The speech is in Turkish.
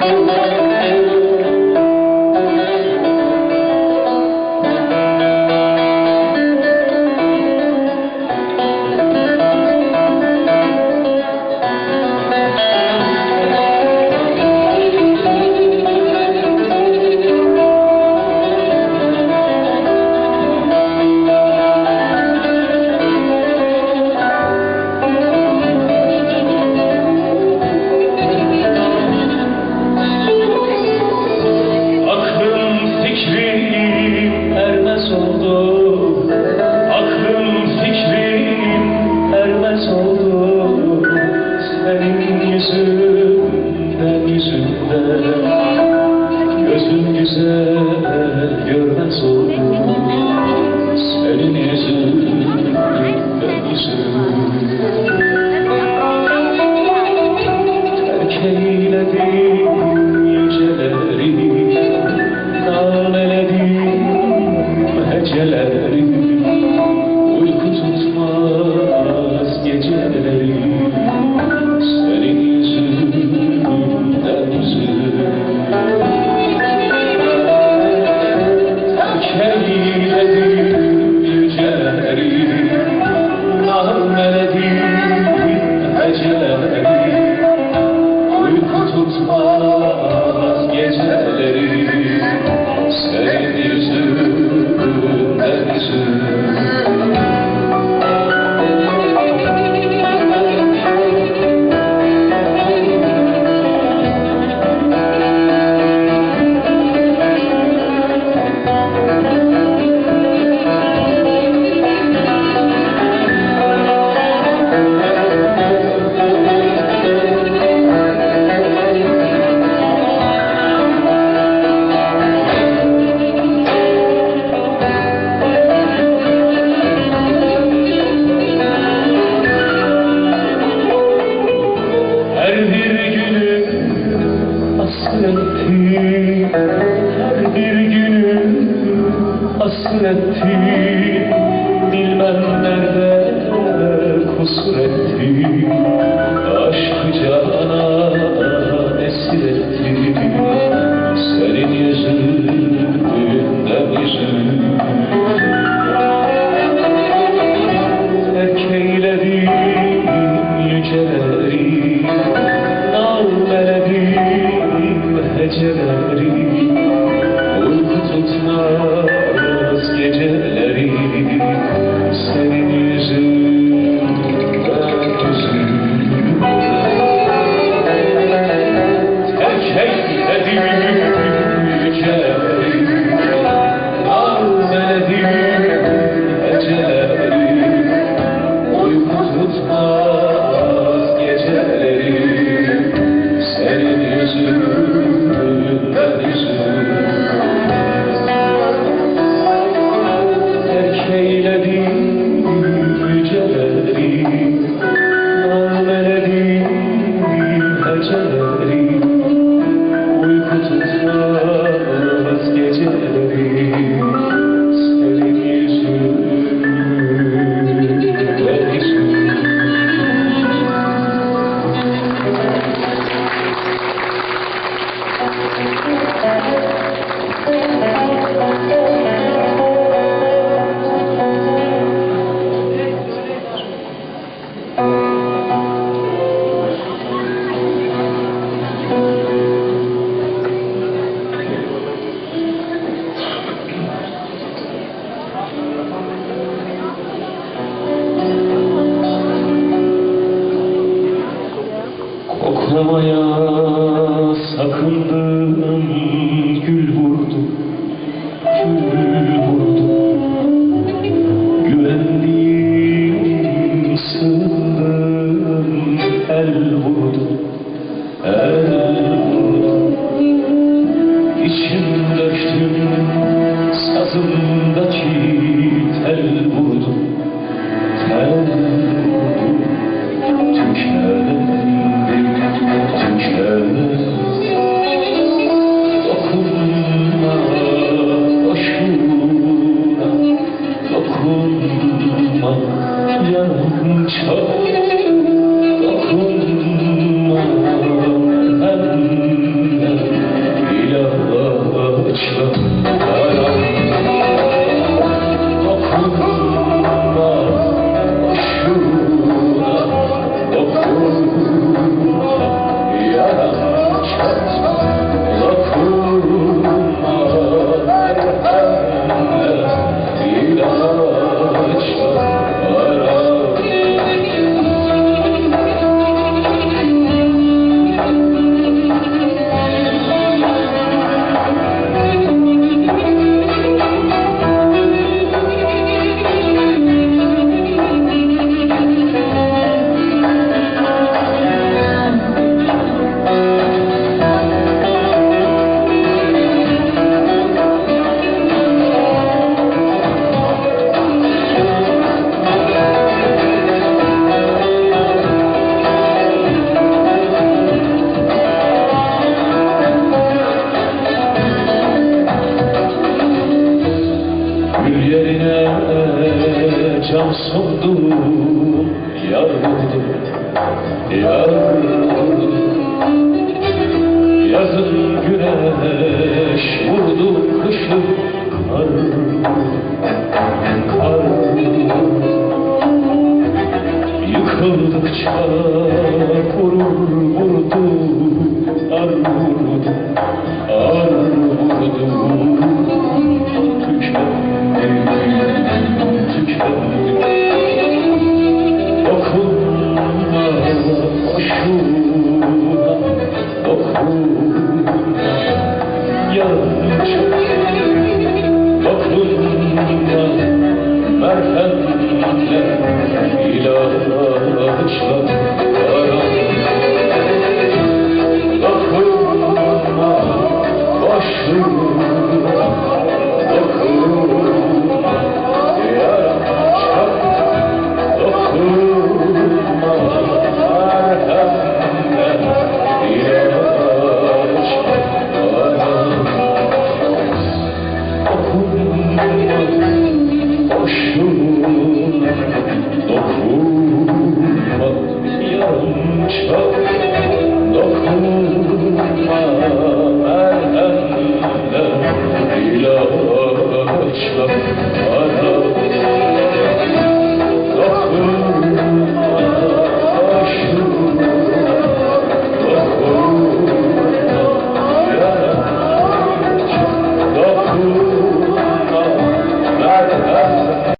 Müzik ليلة bir günü hasretim Her bir günü hasretim Ağlamaya sakındım. Yazın güneş vurdu kışı kar Kar yıkıldıkça